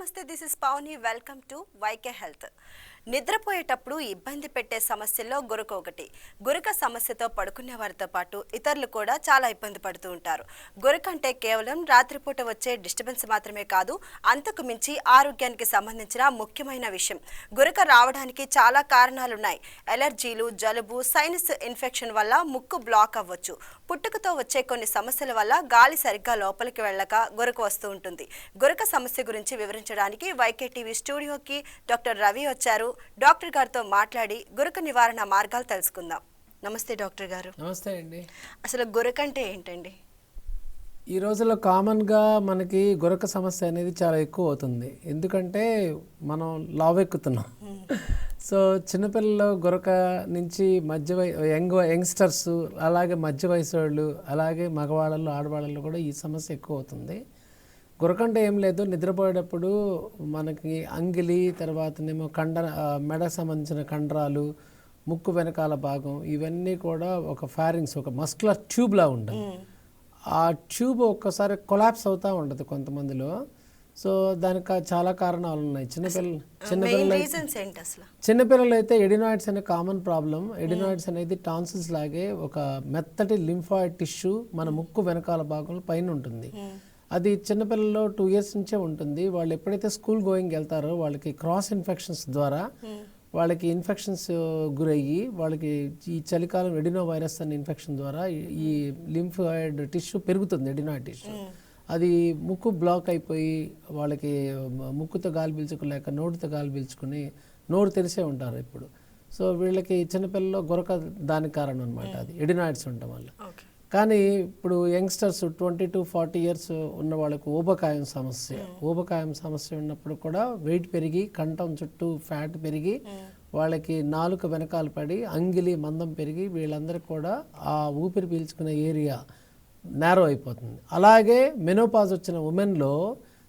Namaste, this is Pauni. Welcome to YK Health. నిద్రపోయేటప్పుడు ఇబ్బంది పెట్టే సమస్యల్లో గురక ఒకటి. గురక సమస్యతో పడుకునే వారితో పాటు ఇతరులు కూడా చాలా ఇబ్బంది పడుతూ ఉంటారు. గురక అంటే కేవలం రాత్రిపూట వచ్చే డిస్టర్బెన్స్ మాత్రమే కాదు అంతకు మించి ఆరోగ్యానికి సంబంధించిన ముఖ్యమైన విషయం. గురక రావడానికి చాలా కారణాలున్నాయి. ఎలర్జీలు జలుబు సైనస్ ఇన్ఫెక్షన్ వల్ల ముక్కు బ్లాక్ అవ్వచ్చు. పుట్టుకతో వచ్చే కొన్ని సమస్యల వల్ల గాలి సరిగ్గా లోపలికి వెళ్ళక గురక వస్తూ ఉంటుంది. గురక సమస్య గురించి వివరించడానికి వైకే టీవీ స్టూడియోకి డాక్టర్ రవి వచ్చారు. డాక్టర్ గారితో మాట్లాడి గురక నివారణ మార్గాలు తెలుసుకుందాం. నమస్తే డాక్టర్ గారు. నమస్తే అండి. అసలు గురక అంటే ఏంటండి? ఈ రోజుల్లో కామన్గా మనకి గొరక సమస్య అనేది చాలా ఎక్కువ అవుతుంది. ఎందుకంటే మనం లావెక్కుతున్నాం. సో చిన్నపిల్లలు గొరక నుంచి మధ్య వయ యంగ్ యంగ్స్టర్స్ అలాగే మధ్య వయసు వాళ్ళు అలాగే మగవాళ్ళలో ఆడవాళ్ళలో కూడా ఈ సమస్య ఎక్కువ అవుతుంది. గురక అంటే ఏం లేదు. నిద్రపోయేటప్పుడు మనకి అంగిలి తర్వాతనేమో కండ ఆ, మెడకు సంబంధించిన కండరాలు ముక్కు వెనకాల భాగం ఇవన్నీ కూడా ఒక ఫారింగ్స్ ఒక మస్కులర్ ట్యూబ్లా ఉంటుంది ఆ ట్యూబ్ ఒక్కసారి కొలాప్స్ అవుతూ ఉంటుంది కొంతమందిలో. సో దానికి చాలా కారణాలు ఉన్నాయి. చిన్నపిల్ల చిన్నపిల్లలు చిన్నపిల్లలు అయితే ఎడినాయిడ్స్ అనే కామన్ ప్రాబ్లం ఎడినాయిడ్స్ అనేది టాన్సిల్స్ లాగే ఒక మెత్తటి లింఫాయిడ్ టిష్యూ మన ముక్కు వెనకాల భాగంలో పైన ఉంటుంది. అది చిన్నపిల్లల్లో టూ ఇయర్స్ నుంచే ఉంటుంది. వాళ్ళు ఎప్పుడైతే స్కూల్ గోయింగ్ వెళ్తారో వాళ్ళకి క్రాస్ ఇన్ఫెక్షన్స్ ద్వారా వాళ్ళకి ఇన్ఫెక్షన్స్ గురయ్యి వాళ్ళకి ఈ చలికాలం ఎడినో వైరస్ అనే ఇన్ఫెక్షన్ ద్వారా ఈ- లింఫాయిడ్ టిష్యూ పెరుగుతుంది ఎడినాయిడ్ టిష్యూ అది ముక్కు బ్లాక్ అయిపోయి వాళ్ళకి ముక్కుతో గాలి పీల్చుకోలేక నోటితో గాలి పీల్చుకుని నోరు తెరిసే ఉంటారు ఇప్పుడు. సో వీళ్ళకి చిన్నపిల్లల్లో గొరక దానికి కారణం అనమాట అది. ఎడినాయిడ్స్ ఉండటం వల్ల. ఓకే. కానీ ఇప్పుడు youngsters twenty two forty years ఉన్న వాళ్ళకు ఊబకాయం సమస్య. ఊబకాయం సమస్య ఉన్నప్పుడు కూడా వెయిట్ పెరిగి కంఠం చుట్టూ ఫ్యాట్ పెరిగి వాళ్ళకి నాలుక వెనకాల పడి అంగిలి మందం పెరిగి వీళ్ళందరికీ కూడా ఆ ఊపిరి పీల్చుకునే ఏరియా నేరో అయిపోతుంది. అలాగే మెనోపాజ్ వచ్చిన ఉమెన్లో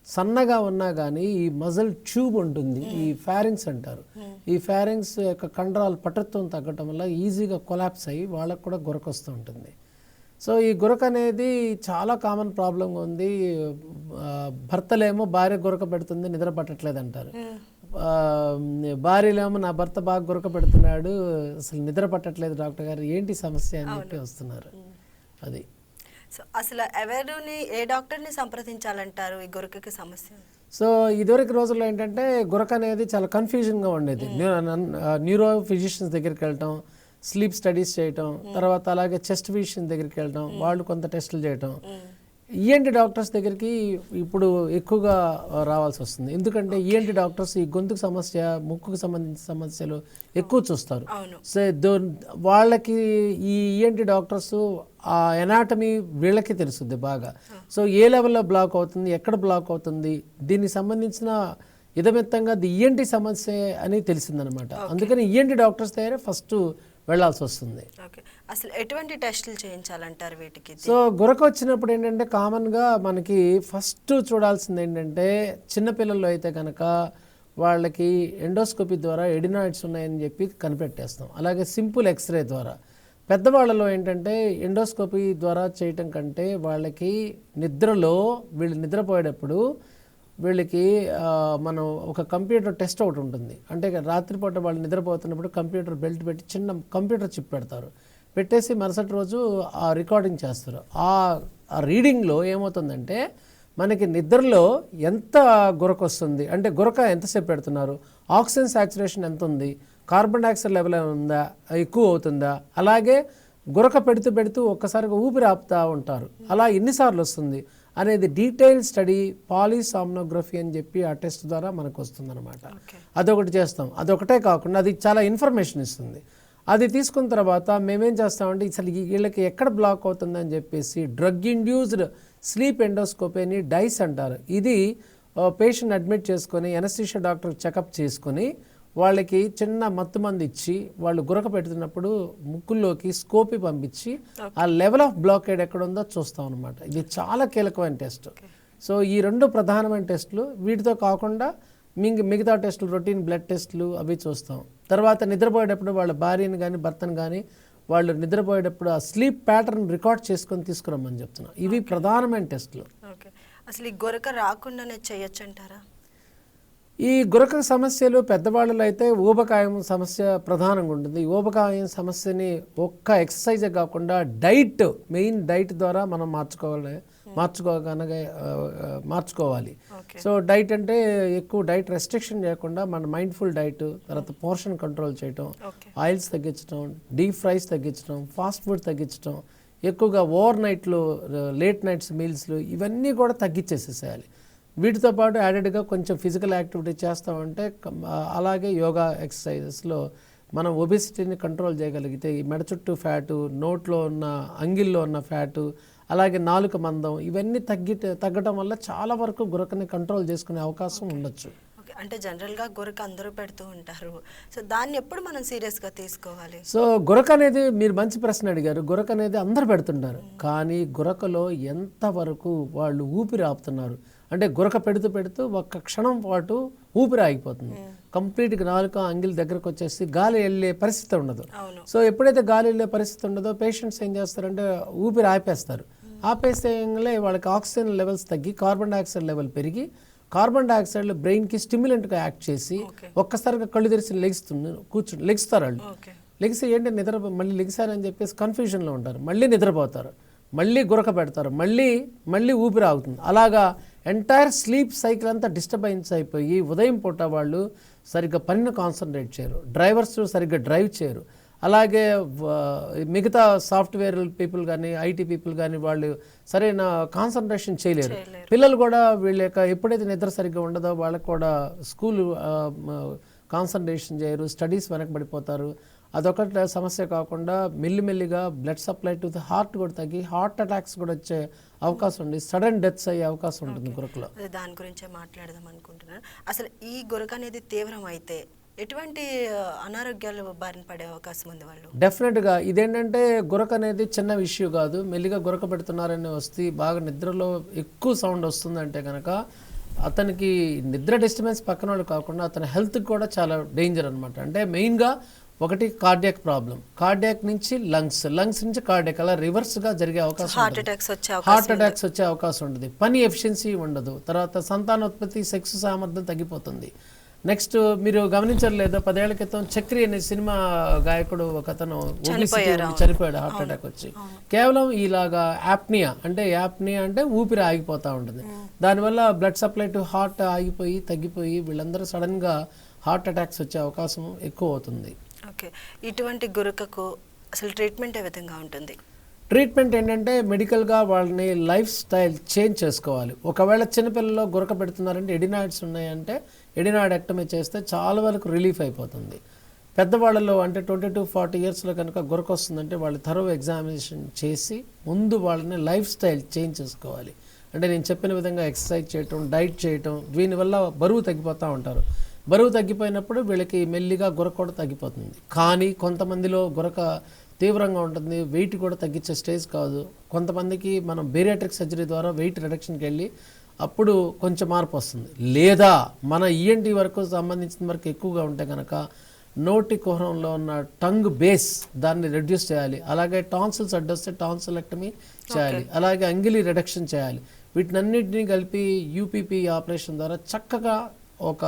సన్నగా ఉన్నా కానీ ఈ మజల్ ట్యూబ్ ఉంటుంది. ఈ ఫ్యారింగ్స్ అంటారు. ఈ ఫ్యారింగ్స్ యొక్క కండరాలు పటుత్వం తగ్గటం వల్ల ఈజీగా కొలాప్స్ అయ్యి వాళ్ళకు కూడా గురకొస్తూ ఉంటుంది. సో ఈ గురక అనేది చాలా కామన్ ప్రాబ్లం ఉంది. భర్తలేమో భార్య గురక పెడుతుంది నిద్ర పట్టట్లేదు అంటారు. భార్యలేమో నా భర్త బాగా గురక పెడుతున్నాడు అసలు నిద్ర పట్టట్లేదు డాక్టర్ గారు ఏంటి సమస్య అని చెప్పి వస్తున్నారు. అది. సో అసలు ఎవరిని ఏ డాక్టర్ని సంప్రదించాలంటారు ఈ గురకకి సమస్య? సో ఇదివరకు రోజుల్లో ఏంటంటే గురక అనేది చాలా కన్ఫ్యూజన్గా ఉండేది. న్యూరో ఫిజిషియన్స్ దగ్గరికి వెళ్ళటం స్లీప్ స్టడీస్ చేయటం తర్వాత అలాగే చెస్ట్ ఫిజిషియన్ దగ్గరికి వెళ్ళటం వాళ్ళు కొంత టెస్టులు చేయటం. ఈఎన్టీ డాక్టర్స్ దగ్గరికి ఇప్పుడు ఎక్కువగా రావాల్సి వస్తుంది. ఎందుకంటే ఈఎన్టీ డాక్టర్స్ ఈ గొంతుకు సమస్య ముక్కుకు సంబంధించిన సమస్యలు ఎక్కువ చూస్తారు. సో దో వాళ్ళకి ఈ ఈఎన్టీ డాక్టర్స్ ఆ ఎనాటమీ వీళ్ళకి తెలుస్తుంది బాగా. సో ఏ లెవెల్లో బ్లాక్ అవుతుంది ఎక్కడ బ్లాక్ అవుతుంది దీనికి సంబంధించిన ఇదమిత్తంగా అది ఈఎన్టీ సమస్య అని తెలిసిందనమాట. అందుకని ఈఎన్టీ డాక్టర్స్ దగ్గర ఫస్ట్ వెళ్ళాల్సి వస్తుంది. ఓకే. అసలు ఎటువంటి టెస్టులు చేయించాలంటారు వీటికి? సో గురక వచ్చినప్పుడు ఏంటంటే కామన్గా మనకి ఫస్ట్ చూడాల్సింది ఏంటంటే చిన్నపిల్లల్లో అయితే కనుక వాళ్ళకి ఎండోస్కోపీ ద్వారా ఎడినాయిడ్స్ ఉన్నాయని చెప్పి కనిపెట్టేస్తాం. అలాగే సింపుల్ ఎక్స్రే ద్వారా. పెద్దవాళ్ళలో ఏంటంటే ఎండోస్కోపీ ద్వారా చేయటం కంటే వాళ్ళకి నిద్రలో వీళ్ళు నిద్రపోయేటప్పుడు వీళ్ళకి మనం ఒక కంప్యూటర్ టెస్ట్ ఒకటి ఉంటుంది. అంటే రాత్రిపూట వాళ్ళు నిద్రపోతున్నప్పుడు కంప్యూటర్ బెల్ట్ పెట్టి చిన్న కంప్యూటర్ చిప్ పెడతారు. పెట్టేసి మరుసటి రోజు ఆ రికార్డింగ్ చేస్తారు. ఆ రీడింగ్లో ఏమవుతుందంటే మనకి నిద్రలో ఎంత గురక వస్తుంది? అంటే గురక ఎంతసేపు పెడుతున్నారు? ఆక్సిజన్ సాచురేషన్ ఎంత ఉంది కార్బన్ డైఆక్సైడ్ లెవెల్ ఉందా? ఎక్కువ అవుతుందా? అలాగే గురక పెడుతూ పెడుతూ ఒక్కసారిగా ఊపిరి ఆపుతూ ఉంటారు. అలా ఎన్నిసార్లు వస్తుంది? అనేది డీటెయిల్ స్టడీ పాలిసామ్నోగ్రఫీ అని చెప్పి ఆ టెస్ట్ ద్వారా మనకు వస్తుందన్నమాట. అదొకటి చేస్తాం. అదొకటే కాకుండా అది చాలా ఇన్ఫర్మేషన్ ఇస్తుంది. అది తీసుకున్న తర్వాత మేమేం చేస్తామంటే అసలు ఈ వీళ్ళకి ఎక్కడ బ్లాక్ అవుతుందని చెప్పేసి డ్రగ్ ఇండ్యూస్డ్ స్లీప్ ఎండోస్కోపీ అని డైస్ అంటారు. ఇది పేషెంట్ అడ్మిట్ చేసుకొని ఎనస్థీషియా డాక్టర్ చెకప్ చేసుకొని వాళ్ళకి చిన్న మత్తు మంది ఇచ్చి వాళ్ళు గురక పెడుతున్నప్పుడు ముక్కుల్లోకి స్కోపి పంపించి ఆ లెవెల్ ఆఫ్ బ్లాకేడ్ ఎక్కడ ఉందో చూస్తాం అనమాట ఇది చాలా కీలకమైన టెస్ట్. సో ఈ రెండు ప్రధానమైన టెస్టులు వీటితో కాకుండా మింగ మిగతా టెస్టులు రొటీన్ బ్లడ్ టెస్టులు అవి చూస్తాం. తర్వాత నిద్రపోయేటప్పుడు వాళ్ళ భార్యని కానీ భర్తను కానీ వాళ్ళు నిద్రపోయేటప్పుడు ఆ స్లీప్ ప్యాటర్న్ రికార్డ్ చేసుకొని తీసుకురమ్మని చెప్తున్నాం. ఇవి ప్రధానమైన టెస్టులు. అసలు ఈ గొరక రాకుండానే చేయొచ్చు అంటారా ఈ గురక సమస్యలు పెద్దవాళ్ళలో అయితే ఊబకాయం సమస్య ప్రధానంగా ఉంటుంది. ఈ ఊబకాయం సమస్యని ఒక్క ఎక్సర్సైజే కాకుండా డైట్ మెయిన్ డైట్ ద్వారా మనం మార్చుకోవాలి మార్చుకోగనగా మార్చుకోవాలి. సో డైట్ అంటే ఎక్కువ డైట్ రెస్ట్రిక్షన్ చేయకుండా మన మైండ్ఫుల్ డైట్ తర్వాత పోర్షన్ కంట్రోల్ చేయటం ఆయిల్స్ తగ్గించడం డీప్ ఫ్రైస్ తగ్గించడం ఫాస్ట్ ఫుడ్ తగ్గించడం ఎక్కువగా ఓవర్ నైట్లు లేట్ నైట్స్ మీల్స్లు ఇవన్నీ కూడా తగ్గించేసేసేయాలి. వీటితో పాటు యాడెడ్గా కొంచెం ఫిజికల్ యాక్టివిటీ చేస్తామంటే అలాగే యోగా ఎక్సర్సైజెస్లో మనం ఒబిసిటీని కంట్రోల్ చేయగలిగితే ఈ మెడ చుట్టూ ఫ్యాటు నోట్లో ఉన్న అంగిల్లో ఉన్న ఫ్యాటు అలాగే నాలుక మందం ఇవన్నీ తగ్గి తగ్గడం వల్ల చాలా వరకు గురకని కంట్రోల్ చేసుకునే అవకాశం ఉండొచ్చు. ఓకే. అంటే జనరల్గా గురక అందరూ పెడుతూ ఉంటారు. సో దాన్ని ఎప్పుడు మనం సీరియస్గా తీసుకోవాలి? సో గురక అనేది మీరు మంచి ప్రశ్న అడిగారు. గురక అనేది అందరు పెడుతుంటారు. కానీ గురకలో ఎంతవరకు వాళ్ళు ఊపిరి ఆపుతున్నారు? అంటే గురక పెడుతూ పెడుతూ ఒక్క క్షణం పాటు ఊపిరి ఆగిపోతుంది. కంప్లీట్గా నాలుక అంగిల్ దగ్గరకు వచ్చేసి గాలి వెళ్ళే పరిస్థితి ఉండదు. సో ఎప్పుడైతే గాలి వెళ్ళే పరిస్థితి ఉండదో పేషెంట్స్ ఏం చేస్తారంటే ఊపిరి ఆపేస్తారు. ఆపేసేయంగానే వాళ్ళకి ఆక్సిజన్ లెవెల్స్ తగ్గి కార్బన్ డైఆక్సైడ్ లెవెల్ పెరిగి కార్బన్ డైఆక్సైడ్ బ్రెయిన్కి స్టిమ్యులెంట్గా యాక్ట్ చేసి ఒక్కసారిగా కళ్ళు తెరిచి లెగిస్తుంది కూర్చుని లెగిస్తారు వాళ్ళు. లెగిసి ఏంటి నిద్ర మళ్ళీ లెగిసారని చెప్పేసి కన్ఫ్యూజన్లో ఉంటారు. మళ్ళీ నిద్రపోతారు. మళ్ళీ గురక పెడతారు. మళ్ళీ మళ్ళీ ఊపిరి ఆగుతుంది. అలాగా ఎంటైర్ స్లీప్ సైకిల్ అంతా డిస్టర్బెన్స్ అయిపోయి ఉదయం పూట వాళ్ళు సరిగ్గా పనిని కాన్సన్ట్రేట్ చేయరు. డ్రైవర్స్ సరిగ్గా డ్రైవ్ చేయరు. అలాగే మిగతా సాఫ్ట్వేర్ పీపుల్ కానీ ఐటీ పీపుల్ కానీ వాళ్ళు సరైన కాన్సన్ట్రేషన్ చేయలేరు. పిల్లలు కూడా వీళ్ళ యొక్క ఎప్పుడైతే నిద్ర సరిగ్గా ఉండదో వాళ్ళకు కూడా స్కూల్ కాన్సన్ట్రేషన్ చేయరు. స్టడీస్ వెనకబడిపోతారు. అదొకటి సమస్య కాకుండా మెల్లిమెల్లిగా blood supply to the heart కూడా తగ్గి హార్ట్ అటాక్స్ కూడా వచ్చే అవకాశం ఉంది. సడన్ డెత్స్ అయ్యే అవకాశం ఉంటుంది గురకలో. దాని గురించే మాట్లాడదాం అనుకుంటున్నాను. అసలు ఈ గురక అనేది తీవ్రం అయితే ఎటువంటి అనారోగ్యాలు బారిన పడే అవకాశం ఉంది వాళ్ళు? డెఫినెట్గా ఇదేంటంటే గురక అనేది చిన్న ఇష్యూ కాదు. మెల్లిగా గురక పెడుతున్నారని వస్తే బాగా నిద్రలో ఎక్కువ సౌండ్ వస్తుందంటే కనుక అతనికి నిద్ర డిస్టర్బెన్స్ పక్కన వాళ్ళు కాకుండా అతని హెల్త్కి కూడా చాలా డేంజర్ అనమాట అంటే మెయిన్గా ఒకటి కార్డియాక్ ప్రాబ్లం కార్డియాక్ నుంచి లంగ్స్ లంగ్స్ నుంచి కార్డియాక్ అలా రివర్స్గా జరిగే అవకాశం హార్ట్. అటాక్స్ వచ్చే హార్ట్ అవకాశం అటాక్స్ వచ్చే అవకాశం ఉంటుంది. పని ఎఫిషియన్సీ ఉండదు. తర్వాత సంతానోత్పత్తి సెక్స్ సామర్థ్యం తగ్గిపోతుంది. నెక్స్ట్ మీరు గమనించలేదో పదేళ్ళ క్రితం చక్రి అనే సినిమా గాయకుడు ఒక అతను చనిపోయాడు. హార్ట్ అటాక్ వచ్చి. కేవలం ఇలాగా యాప్నియా అంటే యాప్నియా అంటే ఊపిరి ఆగిపోతూ ఉంటుంది. దానివల్ల బ్లడ్ సప్లై టు హార్ట్ ఆగిపోయి తగ్గిపోయి వీళ్ళందరూ సడన్గా హార్ట్ అటాక్స్ వచ్చే అవకాశం ఎక్కువ అవుతుంది. ఓకే. ఇటువంటి గురకకు అసలు ట్రీట్మెంట్ ఏ విధంగా ఉంటుంది? ట్రీట్మెంట్ ఏంటంటే మెడికల్గా వాళ్ళని లైఫ్ స్టైల్ చేంజ్ చేసుకోవాలి. ఒకవేళ చిన్నపిల్లల్లో గురక పెడుతున్నారంటే ఎడినాయిడ్స్ ఉన్నాయంటే ఎడినాయిడెక్టమీ చేస్తే చాలా వరకు రిలీఫ్ అయిపోతుంది. పెద్దవాళ్ళలో అంటే ట్వంటీ టు ఫార్టీ ఇయర్స్లో కనుక గురక వస్తుందంటే వాళ్ళు థరో ఎగ్జామినేషన్ చేసి ముందు వాళ్ళని లైఫ్ స్టైల్ చేంజ్ చేసుకోవాలి. అంటే నేను చెప్పిన విధంగా ఎక్సర్సైజ్ చేయటం డైట్ చేయటం దీనివల్ల బరువు తగ్గిపోతూ ఉంటారు. బరువు తగ్గిపోయినప్పుడు వీళ్ళకి మెల్లిగా గురక కూడా తగ్గిపోతుంది. కానీ కొంతమందిలో గురక తీవ్రంగా ఉంటుంది వెయిట్ కూడా తగ్గించే స్టేజ్ కాదు. కొంతమందికి మనం బేరియాట్రిక్ సర్జరీ ద్వారా వెయిట్ రిడక్షన్కి వెళ్ళి అప్పుడు కొంచెం మార్పు వస్తుంది. లేదా మన ఈఎన్టీ వరకు సంబంధించిన వరకు ఎక్కువగా ఉంటే కనుక నోటి కుహరంలో ఉన్న టంగ్ బేస్ దాన్ని రెడ్యూస్ చేయాలి. అలాగే టాన్సిల్స్ అడ్డొస్తే టాన్సిలెక్టమీ చేయాలి. అలాగే అంగిలి రిడక్షన్ చేయాలి. వీటినన్నింటినీ కలిపి యూపీపీ ఆపరేషన్ ద్వారా చక్కగా ఒక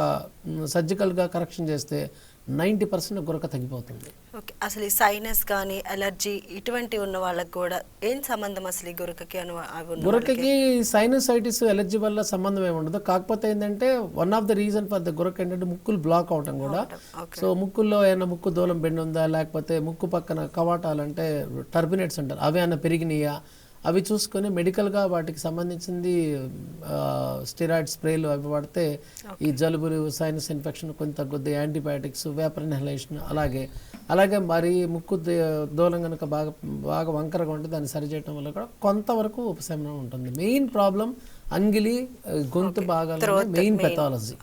సర్జికల్గా కరెక్షన్ చేస్తే నైంటీ పర్సెంట్ గురక తగ్గిపోతుంది. ఓకే. అసలు ఈ సైనస్ కానీ అలర్జీ ఇటువంటి ఉన్న వాళ్ళకి కూడా ఏం సంబంధం అసలు ఈ గురకకి? గురకకి సైనసైటిస్ ఎలర్జీ వల్ల సంబంధం ఏమి ఉండదు. కాకపోతే ఏంటంటే one of the reason for the గురక ఏంటంటే ముక్కులు బ్లాక్ అవటం కూడా. సో ముక్కుల్లో ఏమైనా ముక్కు దూలం బెండ్ ఉందా? లేకపోతే ముక్కు పక్కన కవాటాలు అంటే టర్బినేట్స్ అంటారు. అవి ఏమైనా పెరిగినాయా? అవి చూసుకొని మెడికల్గా వాటికి సంబంధించింది స్టిరాయిడ్ స్ప్రేలు అవి వాడితే ఈ జలుబులు సైనస్ ఇన్ఫెక్షన్ కొంచెం తగ్గుద్ది యాంటీబయాటిక్స్ వేపర్ ఇన్హలేషన్ అలాగే. అలాగే మరి ముక్కు దూలం కనుక బాగా బాగా వంకరగా ఉంటే దాన్ని సరిచేయటం వల్ల కూడా కొంతవరకు ఉపశమనం ఉంటుంది. మెయిన్ ప్రాబ్లం అంగిలి గొంతు భాగాలు మెయిన్ పెథాలజీ.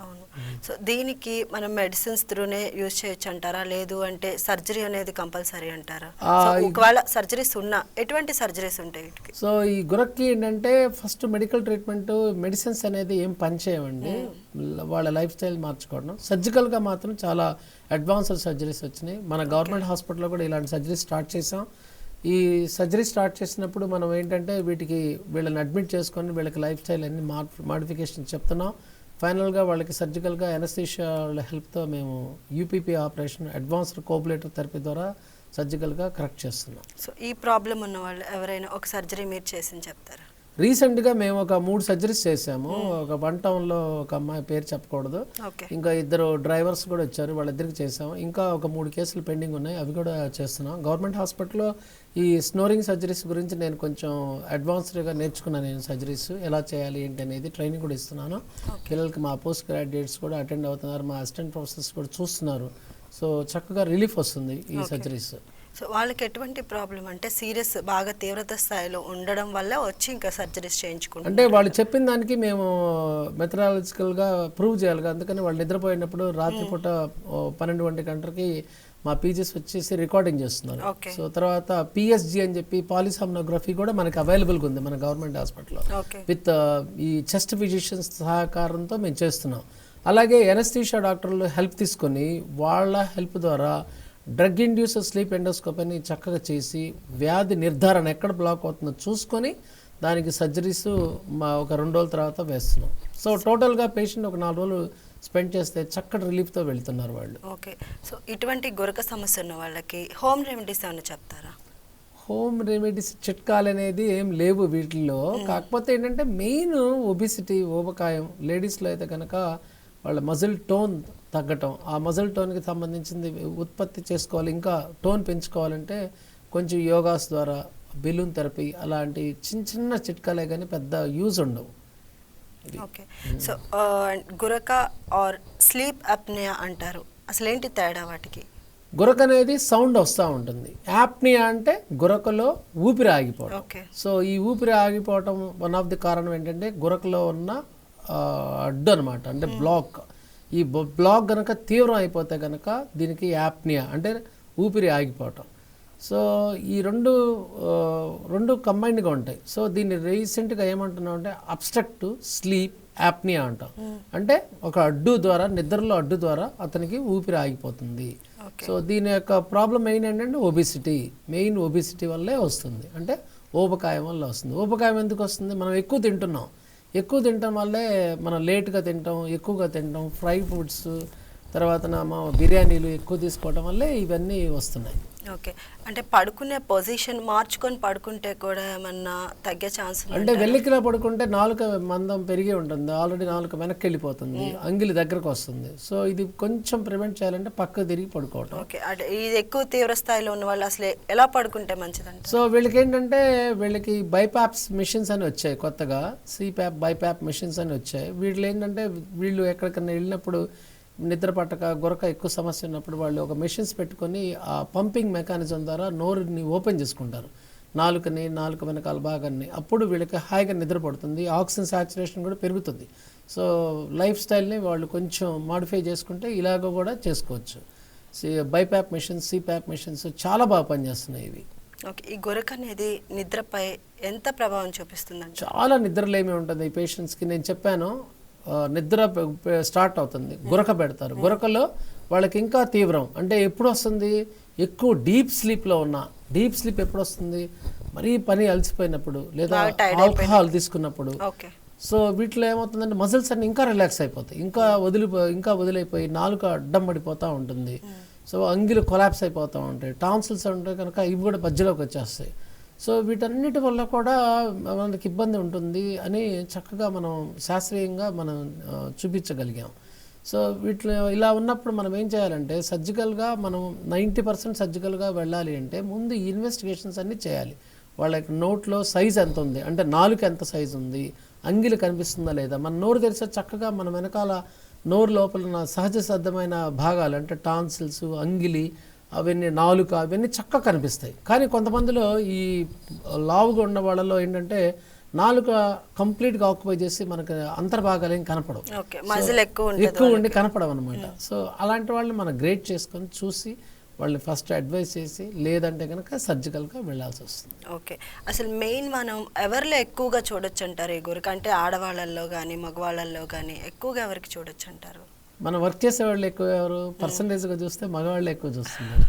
సో దీనికి మనం మెడిసిన్స్ త్రూనే యూజ్ చేయొచ్చు అంటారా? లేదు అంటే సర్జరీ అనేది కంపల్సరీ అంటారా? ఒకవేళ సర్జరీస్ ఉన్నా ఎటువంటి సర్జరీస్ ఉంటాయి వీటికి? సో ఈ గురక్కి ఏంటంటే ఫస్ట్ మెడికల్ ట్రీట్మెంట్ మెడిసిన్స్ అనేది ఏం పనిచేయమండి వాళ్ళ లైఫ్ స్టైల్ మార్చుకోవడం. సర్జికల్గా మాత్రం చాలా అడ్వాన్స్డ్ సర్జరీస్ వచ్చినాయి. మన గవర్నమెంట్ హాస్పిటల్లో కూడా ఇలాంటి సర్జరీ స్టార్ట్ చేసాం ఈ సర్జరీ స్టార్ట్ చేసినప్పుడు మనం ఏంటంటే వీటికి వీళ్ళని అడ్మిట్ చేసుకొని వీళ్ళకి లైఫ్ స్టైల్ అన్ని మాడిఫికేషన్ చెప్తున్నాం. ఫైనల్గా వాళ్ళకి సర్జికల్గా ఎనస్థీషియా వాళ్ళ హెల్ప్తో మేము UPP operation advanced coblator therapy ద్వారా సర్జికల్గా కరెక్ట్ చేస్తున్నాం. సో ఈ ప్రాబ్లం ఉన్న వాళ్ళు ఎవరైనా ఒక సర్జరీ మీరు చేసింది చెప్తారా? రీసెంట్గా మేము ఒక మూడు సర్జరీస్ చేసాము ఒక వన్ టౌన్లో ఒక అమ్మాయి పేరు చెప్పకూడదు. ఇంకా ఇద్దరు డ్రైవర్స్ కూడా వచ్చారు వాళ్ళిద్దరికి చేసాము ఇంకా ఒక మూడు కేసులు పెండింగ్ ఉన్నాయి అవి కూడా చేస్తున్నాం. గవర్నమెంట్ హాస్పిటల్లో ఈ స్నోరింగ్ సర్జరీస్ గురించి నేను కొంచెం అడ్వాన్స్డ్గా నేర్చుకున్నాను నేను సర్జరీస్ ఎలా చేయాలి ఏంటి అనేది ట్రైనింగ్ కూడా ఇస్తున్నాను. పిల్లలకి మా పోస్ట్ గ్రాడ్యుయేట్స్ కూడా అటెండ్ అవుతున్నారు. మా అసిస్టెంట్ ప్రొఫెసర్స్ కూడా చూస్తున్నారు. సో చక్కగా రిలీఫ్ వస్తుంది ఈ సర్జరీస్ సో వాళ్ళకి ఎటువంటి ప్రాబ్లం అంటే సీరియస్ బాగా తీవ్రత స్థాయిలో ఉండడం వల్ల వచ్చి ఇంకా సర్జరీస్ చేయించుకుంటారు అంటే వాళ్ళు చెప్పిన దానికి మేము మెథడాలజికల్గా ప్రూవ్ చేయాలి. అందుకని వాళ్ళు నిద్రపోయినప్పుడు రాత్రిపూట పన్నెండు గంటల గంటలకి మా పీజీస్ వచ్చేసి రికార్డింగ్ చేస్తున్నారు. సో తర్వాత పిఎస్జి అని చెప్పి పాలిసామ్నోగ్రఫీ కూడా మనకి అవైలబుల్గా ఉంది మన గవర్నమెంట్ హాస్పిటల్లో విత్ ఈ చెస్ట్ ఫిజిషియన్స్ సహకారంతో మేము చేస్తున్నాం. అలాగే ఎనస్థీషియా డాక్టర్లు హెల్ప్ తీసుకొని వాళ్ళ హెల్ప్ ద్వారా డ్రగ్ ఇండ్యూస్ స్లీప్ ఎండోస్కోప్ అని చక్కగా చేసి వ్యాధి నిర్ధారణ ఎక్కడ బ్లాక్ అవుతుందో చూసుకొని దానికి సర్జరీస్ మా ఒక రెండు రోజుల తర్వాత వేస్తున్నాం. సో టోటల్గా పేషెంట్ ఒక నాలుగు రోజులు స్పెండ్ చేస్తే చక్కటి రిలీఫ్తో వెళ్తున్నారు వాళ్ళు. ఓకే. సో ఇటువంటి గురక సమస్య ఉన్న వాళ్ళకి హోమ్ రెమెడీస్ ఏమైనా చెప్తారా? హోమ్ రెమెడీస్ చిట్కాలు అనేది ఏం లేవు వీటిల్లో. కాకపోతే ఏంటంటే మెయిన్ ఒబిసిటీ ఊబకాయం లేడీస్లో అయితే కనుక వాళ్ళ మజిల్ టోన్ తగ్గటం. ఆ మజిల్ టోన్కి సంబంధించింది ఉత్పత్తి చేసుకోవాలి ఇంకా టోన్ పెంచుకోవాలంటే కొంచెం యోగాస్ ద్వారా బెలూన్ థెరపీ అలాంటి చిన్న చిన్న చిట్కాలే కానీ పెద్ద యూజ్ ఉండవు. ఓకే. సో గురక ఆర్ స్లీప్ అప్నియా అంటారు. అసలు ఏంటి తేడా వాటికి? గురక అనేది సౌండ్ వస్తూ ఉంటుంది. యాప్నియా అంటే గురకలో ఊపిరి ఆగిపోవడం. ఓకే. సో ఈ ఊపిరి ఆగిపోవటం వన్ ఆఫ్ ది కారణం ఏంటంటే గురకలో ఉన్న అడ్డు అనమాట అంటే బ్లాక్. ఈ బ్లాక్ గనక తీవ్రం అయిపోతే గనక దీనికి యాప్నియా అంటే ఊపిరి ఆగిపోవటం. సో ఈ రెండు రెండు కంబైన్డ్గా ఉంటాయి. సో దీన్ని రీసెంట్గా ఏమంటున్నాం అంటే అబ్స్ట్రక్ట్ స్లీప్ యాప్నియా అంటాం. అంటే ఒక అడ్డు ద్వారా నిద్రలో అడ్డు ద్వారా అతనికి ఊపిరి ఆగిపోతుంది. సో దీని యొక్క ప్రాబ్లం మెయిన్ ఏంటంటే ఒబిసిటీ మెయిన్ ఒబిసిటీ వల్లే వస్తుంది. అంటే ఊబకాయం వల్ల వస్తుంది. ఊబకాయం ఎందుకు వస్తుంది? మనం ఎక్కువ తింటున్నాం. ఎక్కువ తినటం వల్లే మనం లేట్గా తింటాం ఎక్కువగా తింటాం ఫ్రై ఫుడ్స్ తర్వాత మా బిర్యానీలు ఎక్కువ తీసుకోవడం వల్లే ఇవన్నీ వస్తున్నాయి. ఓకే. అంటే పడుకునే పొజిషన్ మార్చుకొని పడుకుంటే కూడా ఏమన్నా తగ్గే ఛాన్స్ అంటే వెల్లికిలా పడుకుంటే నాలుక మందం పెరిగి ఉంటుంది. ఆల్రెడీ నాలుక వెనక్కి వెళ్ళిపోతుంది. అంగిలి దగ్గరకు వస్తుంది. సో ఇది కొంచెం ప్రివెంట్ చేయాలంటే పక్క తిరిగి పడుకోవటం. ఓకే. అంటే ఇది ఎక్కువ తీవ్ర స్థాయిలో ఉన్న వాళ్ళు అసలు ఎలా పడుకుంటే మంచిదంట సో వీళ్ళకి ఏంటంటే వీళ్ళకి బైపాప్స్ మిషన్స్ అని వచ్చాయి కొత్తగా. సిప్యాప్ బైపాప్ మిషన్స్ అని వచ్చాయి. వీళ్ళు ఏంటంటే వీళ్ళు ఎక్కడికన్నా వెళ్ళినప్పుడు నిద్ర పట్టక గురక ఎక్కువ సమస్య ఉన్నప్పుడు వాళ్ళు ఒక మిషన్స్ పెట్టుకొని ఆ పంపింగ్ మెకానిజం ద్వారా నోరుని ఓపెన్ చేసుకుంటారు. నాలుకని నాలుక వెనకాల భాగాన్ని. అప్పుడు వీళ్ళకి హాయిగా నిద్ర పడుతుంది. ఆక్సిజన్ సాచురేషన్ కూడా పెరుగుతుంది. సో లైఫ్ స్టైల్ని వాళ్ళు కొంచెం మాడిఫై చేసుకుంటే ఇలాగ కూడా చేసుకోవచ్చు. C BiPAP machines CPAP machines చాలా బాగా పనిచేస్తున్నాయి ఇవి. ఓకే. ఈ గురక అనేది నిద్రపై ఎంత ప్రభావం చూపిస్తుందంట చాలా నిద్రలేమి ఉంటుంది ఈ పేషెంట్స్కి నేను చెప్పాను నిద్ర స్టార్ట్ అవుతుంది. గురక పెడతారు. గురకలో వాళ్ళకి ఇంకా తీవ్రం. అంటే ఎప్పుడు వస్తుంది ఎక్కువ డీప్ స్లీప్లో ఉన్న డీప్ స్లీప్ ఎప్పుడు వస్తుంది మరీ పని అలసిపోయినప్పుడు లేదా ఆల్కహాల్ తీసుకున్నప్పుడు. సో వీటిలో ఏమవుతుందంటే మజిల్స్ అన్ని ఇంకా రిలాక్స్ అయిపోతాయి. ఇంకా వదిలిపో ఇంకా వదిలిపోయి నాలుక అడ్డం పడిపోతూ ఉంటుంది. సో అంగిలు కొలాప్స్ అయిపోతూ ఉంటాయి. టాన్సిల్స్ ఉంటే కనుక ఇవి కూడా మధ్యలోకి వచ్చేస్తాయి. సో వీటన్నిటి వల్ల కూడా మనకి ఇబ్బంది ఉంటుంది అని చక్కగా మనం శాస్త్రీయంగా మనం చూపించగలిగాం. సో వీటిలో ఇలా ఉన్నప్పుడు మనం ఏం చేయాలంటే సర్జికల్గా మనం నైంటీ పర్సెంట్ సర్జికల్గా వెళ్ళాలి అంటే ముందు ఇన్వెస్టిగేషన్స్ అన్నీ చేయాలి. వాళ్ళ నోట్లో సైజ్ ఎంత ఉంది? అంటే నాలుక ఎంత సైజ్ ఉంది? అంగిలి కనిపిస్తుందా లేదా? మన నోరు తెరిస్తే చక్కగా మన వెనకాల నోరు లోపల సహజ సిద్ధమైన భాగాలు అంటే టాన్సిల్స్ అంగిలి అవన్నీ నాలుక అవన్నీ చక్కగా కనిపిస్తాయి. కానీ కొంతమందిలో ఈ లావుగా ఉన్న వాళ్ళలో ఏంటంటే నాలుక కంప్లీట్గా ఆక్యుపై చేసి మనకు అంతర్భాగాలు ఏం కనపడవు. ఎక్కువ ఉండి కనపడవు అనమాట సో అలాంటి వాళ్ళని మనం గ్రేట్ చేసుకొని చూసి వాళ్ళని ఫస్ట్ అడ్వైస్ చేసి లేదంటే కనుక సర్జికల్గా వెళ్ళాల్సి వస్తుంది. ఓకే అసలు మెయిన్ మనం ఎవరిలో ఎక్కువగా చూడొచ్చు అంటారు ఈ గురక? అంటే ఆడవాళ్ళల్లో కానీ మగవాళ్ళల్లో కానీ ఎక్కువగా ఎవరికి చూడొచ్చు అంటారు? మన వర్క్ చేసే వాళ్ళు ఎక్కువ ఎవరు? పర్సంటేజ్గా చూస్తే మగవాళ్ళు ఎక్కువ చూస్తున్నారు.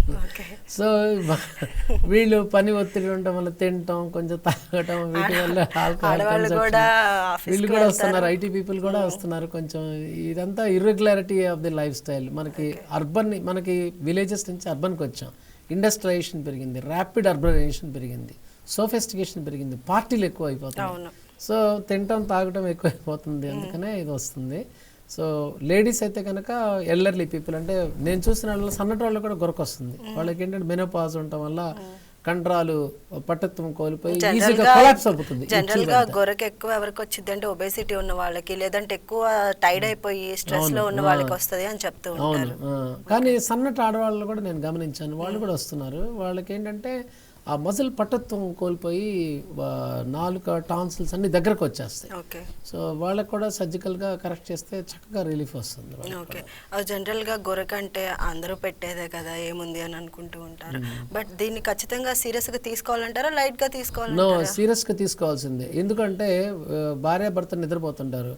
సో వీళ్ళు పని ఒత్తిడి ఉండటం వల్ల తినటం కొంచెం తాగటం వీటి వల్ల ఆఫీస్కి వీళ్ళు కూడా వస్తున్నారు ఐటీ పీపుల్ కూడా వస్తున్నారు కొంచెం. ఇదంతా irregularity of the life style మనకి అర్బన్ మనకి విలేజెస్ నుంచి అర్బన్కి వచ్చాం. ఇండస్ట్రియలైజేషన్ పెరిగింది ర్యాపిడ్ అర్బనైజేషన్ పెరిగింది సోఫిస్టికేషన్ పెరిగింది పార్టీలు ఎక్కువ అయిపోతాయి సో తినటం తాగటం ఎక్కువైపోతుంది అందుకనే ఇది వస్తుంది. సో లేడీస్ అయితే కనుక ఎల్డర్లీ పీపుల్ అంటే నేను చూసిన వాళ్ళు సన్నటి వాళ్ళు కూడా గొరకొస్తుంది. వాళ్ళకి ఏంటంటే మెనోపాజ్ ఉండటం వల్ల కండరాలు పట్టత్వం కోల్పోయి ఈజీగా కొలాప్స్ అవుతుంది జనరల్గా గొర్రెకి ఎక్కువ ఎవరికి వచ్చింది అంటే ఒబేసిటీ ఉన్న వాళ్ళకి లేదంటే ఎక్కువ టైర్డ్ అయిపోయి స్ట్రెస్లో ఉన్న వాళ్ళకి వస్తది అని చెప్తూ ఉంటారు. కానీ సన్నటి ఆడవాళ్ళు కూడా నేను గమనించాను. వాళ్ళు కూడా వస్తున్నారు. వాళ్ళకి ఏంటంటే ఆ మజిల్ పట్టత్వం కోల్పోయి నాలుక టాన్సిల్స్ అన్ని దగ్గరకు వచ్చేస్తాయి. ఓకే. సో వాళ్ళకి కూడా సర్జికల్గా కరెక్ట్ చేస్తే చక్కగా రిలీఫ్ వస్తుంది. ఓకే. జనరల్గా గొర్రెకంటే అందరూ పెట్టేదే కదా ఏముంది అని అనుకుంటూ ఉంటారు. బట్ దీన్ని ఖచ్చితంగా సీరియస్గా తీసుకోవాలంటారా లైట్గా నో సీరియస్గా తీసుకోవాల్సిందే. ఎందుకంటే భార్య భర్త నిద్రపోతుంటారు.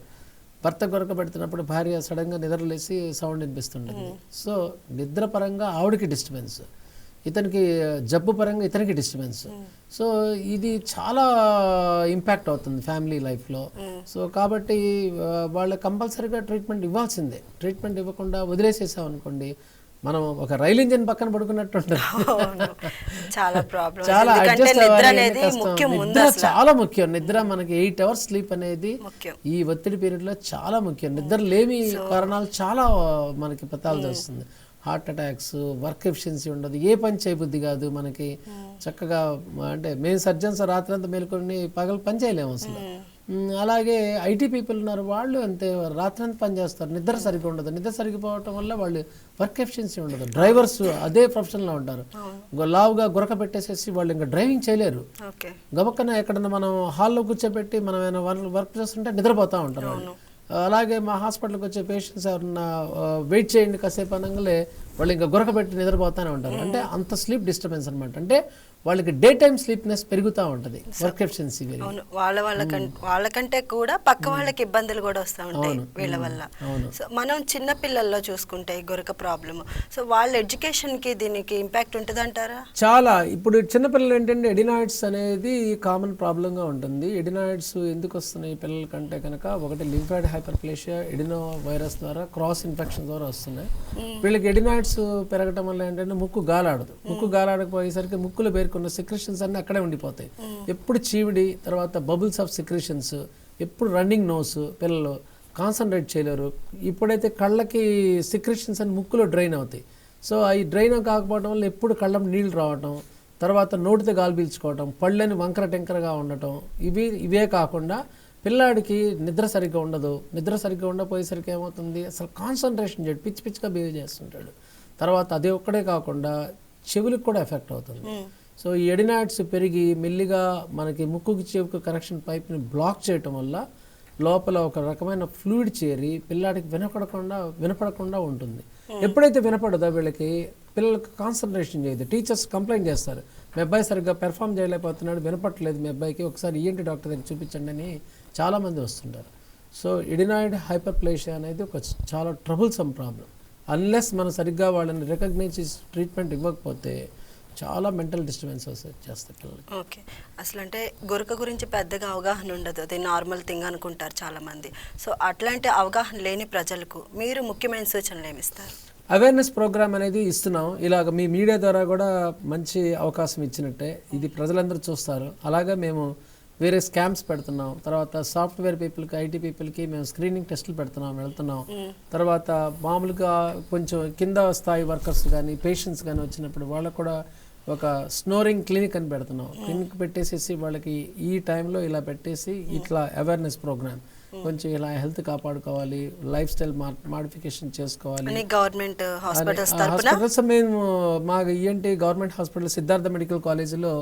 భర్త గొరక పెడుతున్నప్పుడు భార్య సడన్గా నిద్రలేసి సౌండ్ వినిపిస్తుంటుంది. సో నిద్ర పరంగా ఆవిడకి డిస్టర్బెన్స్. ఇతనికి జబ్బు పరంగా ఇతనికి డిస్టర్బెన్స్. సో ఇది చాలా ఇంపాక్ట్ అవుతుంది ఫ్యామిలీ లైఫ్లో. సో కాబట్టి ఆ, వాళ్ళకి కంపల్సరీగా ట్రీట్మెంట్ ఇవ్వాల్సిందే. ట్రీట్మెంట్ ఇవ్వకుండా వదిలేసేసాం అనుకోండి మనం ఒక రైలు ఇంజిన్ పక్కన పడుకున్నట్టు. చాలా చాలా నిద్ర చాలా ముఖ్యం. నిద్ర మనకి ఎయిట్ అవర్స్ స్లీప్ అనేది ఈ ఒత్తిడి పీరియడ్లో చాలా ముఖ్యం. నిద్ర లేమి కారణాలు చాలా మనకి పతాలు వస్తుంది. హార్ట్ అటాక్స్ వర్క్ ఎఫిషియన్సీ ఉండదు. ఏ పని చేయబుద్ధి కాదు మనకి. చక్కగా అంటే మేము సర్జన్స్ రాత్రంతా మేలుకొని పగలు పని చేయలేము అసలు. అలాగే ఐటీ పీపుల్ ఉన్నారు వాళ్ళు అంతే రాత్రంతా పని చేస్తారు. నిద్ర సరిగ్గా ఉండదు. నిద్ర సరిగిపోవటం వల్ల వాళ్ళు వర్క్ ఎఫిషియన్సీ ఉండదు. డ్రైవర్స్ అదే ప్రొఫెషన్లో ఉంటారు. లావుగా గురక పెట్టేసేసి వాళ్ళు ఇంకా డ్రైవింగ్ చేయలేరు. గబక్కన ఎక్కడన్నా మనం హాల్లో కూర్చోబెట్టి మనం ఏమైనా వర్క్ చేస్తుంటే నిద్రపోతూ ఉంటారు వాళ్ళు. అలాగే మా హాస్పిటల్కి వచ్చే పేషెంట్స్ ఎవరన్నా వెయిట్ చేయండి కాసేపు అనగానే వాళ్ళు ఇంకా గురక పెట్టి నిద్రపోతానే ఉంటారు. అంటే అంత స్లీప్ డిస్టర్బెన్స్ అన్నమాట. అంటే వాళ్ళకి డే టైం స్లీప్నెస్ పెరుగుతూ ఉంటుంది. వర్క్ ఎఫిషియన్సీ వాళ్ళ వాళ్ళకంటే వాళ్ళకంటే కూడా పక్క వాళ్ళకి ఇబ్బందులు కూడా వస్తూ ఉంటాయి వీళ్ళ వల్ల. సో మనం చిన్న పిల్లల్లో చూసుకుంటే గొరక ప్రాబ్లమ్. సో వాళ్ళ ఎడ్యుకేషన్కి దీనికి ఇంపాక్ట్ ఉంటుంది అంటారా చాలా. ఇప్పుడు చిన్నపిల్లలు ఏంటంటే ఎడినాయిడ్స్ అనేది కామన్ ప్రాబ్లంగా ఉంటుంది. ఎడినాయిడ్స్ ఎందుకు వస్తున్నాయి పిల్లలకంటే కనుక? ఒకటి లింఫాయిడ్ హైపర్ప్లేషియా ఎడినో వైరస్ ద్వారా క్రాస్ ఇన్ఫెక్షన్ ద్వారా వస్తున్నాయి. వీళ్ళకి ఎడినాయిడ్స్ పెరగటం వల్ల ఏంటంటే ముక్కు గాలాడదు. ముక్కు గాలాడకపోయేసరికి ముక్కులో పేర్కొన్న సెక్రెషన్స్ అన్నీ అక్కడే ఉండిపోతాయి. ఎప్పుడు చీవిడి తర్వాత బబుల్స్ ఆఫ్ సెక్రెషన్స్ ఎప్పుడు రన్నింగ్ నోస్ పిల్లలు కాన్సన్ట్రేట్ చేయలేరు. ఇప్పుడైతే కళ్ళకి సెక్రెషన్స్ అని ముక్కులో డ్రైన్ అవుతాయి. సో అవి డ్రైన్ కాకపోవడం వల్ల ఎప్పుడు కళ్ళం నీళ్ళు రావటం తర్వాత నోటితో గాలి పీల్చుకోవటం పళ్ళని వంకర టెంకరగా ఉండటం ఇవి ఇవే కాకుండా పిల్లాడికి నిద్ర సరిగ్గా ఉండదు. నిద్ర సరిగ్గా ఉండపోయేసరికి ఏమవుతుంది? అసలు కాన్సన్ట్రేషన్ చేయడు పిచ్చి పిచ్చిగా బిహేవ్ చేస్తుంటాడు. తర్వాత అదే ఒక్కడే కాకుండా చెవులకు కూడా ఎఫెక్ట్ అవుతుంది. సో ఈ ఎడినాయిడ్స్ పెరిగి మెల్లిగా మనకి ముక్కుకి చెవుకు కనెక్షన్ పైప్ని బ్లాక్ చేయటం వల్ల లోపల ఒక రకమైన ఫ్లూయిడ్ చేరి పిల్లాడికి వినపడకుండా వినపడకుండా ఉంటుంది. ఎప్పుడైతే వినపడదో వీళ్ళకి పిల్లలకు కాన్సన్ట్రేషన్ చేయదు. టీచర్స్ కంప్లైంట్ చేస్తారు. మీ అబ్బాయి సరిగ్గా పెర్ఫామ్ చేయలేకపోతున్నాడు వినపట్లేదు మీ అబ్బాయికి. ఒకసారి ఈఎన్టీ డాక్టర్ దగ్గర చూపించండి అని చాలామంది వస్తుంటారు. సో ఎడినాయిడ్ హైపర్ప్లేషియా అనేది ఒక చాలా ట్రబుల్సమ్ ప్రాబ్లం అన్లెస్ మనం సరిగ్గా వాళ్ళని రికగ్నైజ్ చేసి ట్రీట్మెంట్ ఇవ్వకపోతే చాలా మెంటల్ డిస్టర్బెన్స్ వచ్చేస్తాయి పిల్లలకి. ఓకే. అసలు అంటే గొరక గురించి పెద్దగా అవగాహన ఉండదు. అది నార్మల్ థింగ్ అనుకుంటారు చాలా మంది సో అట్లాంటి అవగాహన లేని ప్రజలకు మీరు ముఖ్యమైన సూచనలు ఏమిస్తారు అవేర్నెస్ ప్రోగ్రామ్ అనేది ఇస్తున్నాం. ఇలాగ మీ మీడియా ద్వారా కూడా మంచి అవకాశం ఇచ్చినట్టే. ఇది ప్రజలందరూ చూస్తారు. అలాగే మేము వేరే స్కామ్స్ పెడుతున్నాం. తర్వాత సాఫ్ట్వేర్ పీపుల్కి ఐటీ పీపుల్కి మేము స్క్రీనింగ్ టెస్టులు పెడుతున్నాం వెళ్తున్నాం. తర్వాత మామూలుగా కొంచెం కింద స్థాయి వర్కర్స్ కానీ పేషెంట్స్ కానీ వచ్చినప్పుడు వాళ్ళకు కూడా ఒక స్నోరింగ్ క్లినిక్ అని పెడుతున్నాం. క్లినిక్ పెట్టేసేసి వాళ్ళకి ఈ టైంలో ఇలా పెట్టేసి ఇట్లా అవేర్నెస్ ప్రోగ్రామ్. కొంచెం ఇలా హెల్త్ కాపాడుకోవాలి లైఫ్ స్టైల్ మాడిఫికేషన్ చేసుకోవాలి. అని గవర్నమెంట్ హాస్పిటల్స్ మేము మా ENT government hospital Siddhartha medical కాలేజీలో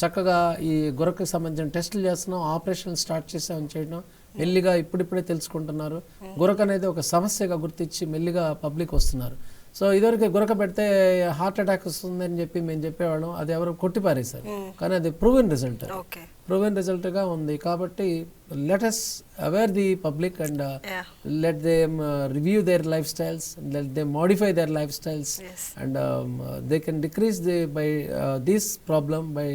చక్కగా ఈ గురకకు సంబంధించిన టెస్టులు చేస్తున్నాం ఆపరేషన్ స్టార్ట్ చేసాం చేయడం. మెల్లిగా ఇప్పుడిప్పుడే తెలుసుకుంటున్నారు. గురక అనేది ఒక సమస్యగా గుర్తించి మెల్లిగా పబ్లిక్ వస్తున్నారు. సో ఇదివరకు గురక పెడితే హార్ట్ అటాక్ వస్తుందని చెప్పి మేము చెప్పేవాళ్ళం. అది ఎవరు కొట్టిపారేశారు. కానీ అది ప్రూవెన్ రిజల్ట్. ప్రూవెన్ రిజల్ట్గా ఉంది. కాబట్టి let us aware the public and. Let them review their life styles let they modify their life styles. And they can decrease the by this problem by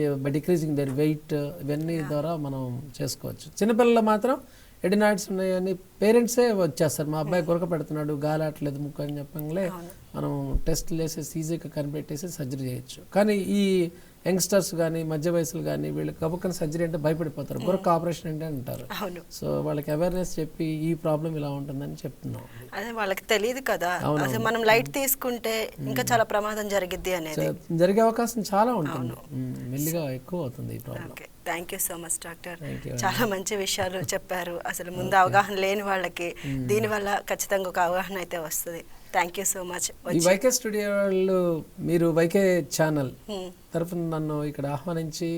by decreasing their weight ఇవన్నీ ద్వారా మనం చేసుకోవచ్చు. చిన్నపిల్లలు మాత్రం adenoids ఉన్నాయని పేరెంట్సే వచ్చేస్తారు. మా అబ్బాయి గురక పెడుతున్నాడు గాలి ఆటలేదు ముక్కు అని చెప్పంగానే మనం టెస్ట్లు వేసేసి ఈజీగా కనిపెట్టేసి సర్జరీ చేయొచ్చు. కానీ ఈ యంగ్స్టర్స్ కానీ మధ్య వయసులు కానీ వీళ్ళు కబుక్కని సర్జరీ అంటే భయపడిపోతారు. గురక ఆపరేషన్ అంటే అంటారు. అవును. సో వాళ్ళకి అవేర్నెస్ చెప్పి ఈ ప్రాబ్లం ఇలా ఉంటుందని చెప్తున్నాం. అదే వాళ్ళకి తెలియదు కదా. అసలు మనం లైట్ తీసుకుంటే ఇంకా చాలా ప్రమాదం జరిగిద్ది అనేది. జరిగే అవకాశం చాలా ఉంటుంది. మెల్లిగా ఎక్కువ అవుతుంది ఈ problem. Thank you so much doctor. చాలా మంచి విషయాలు చెప్పారు. అసలు ముందు అవగాహన లేని వాళ్ళకి దీనివల్ల ఖచ్చితంగా ఒక అవగాహన అయితే వస్తుంది. థ్యాంక్ యూ సో మచ్ ఈ వైకే స్టూడియో వాళ్ళు మీరు వైకే ఛానల్. తరఫున నన్ను ఇక్కడ ఆహ్వానించి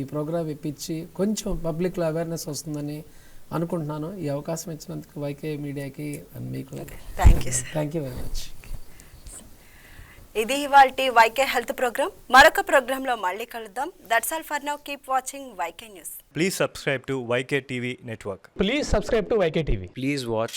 ఈ ప్రోగ్రామ్ ఇప్పించి కొంచెం పబ్లిక్లో అవేర్నెస్ వస్తుందని అనుకుంటున్నాను. ఈ అవకాశం ఇచ్చినందుకు వైకే మీడియాకి మీకు thank you sir thank you very much ఇది ఇవాళ వైకే హెల్త్ ప్రోగ్రామ్ మరొక ప్రోగ్రాంలో మళ్ళీ కలుద్దాం. That's all for now keep watching YK news Please subscribe to YK TV Network. Please subscribe to YKTV. Please watch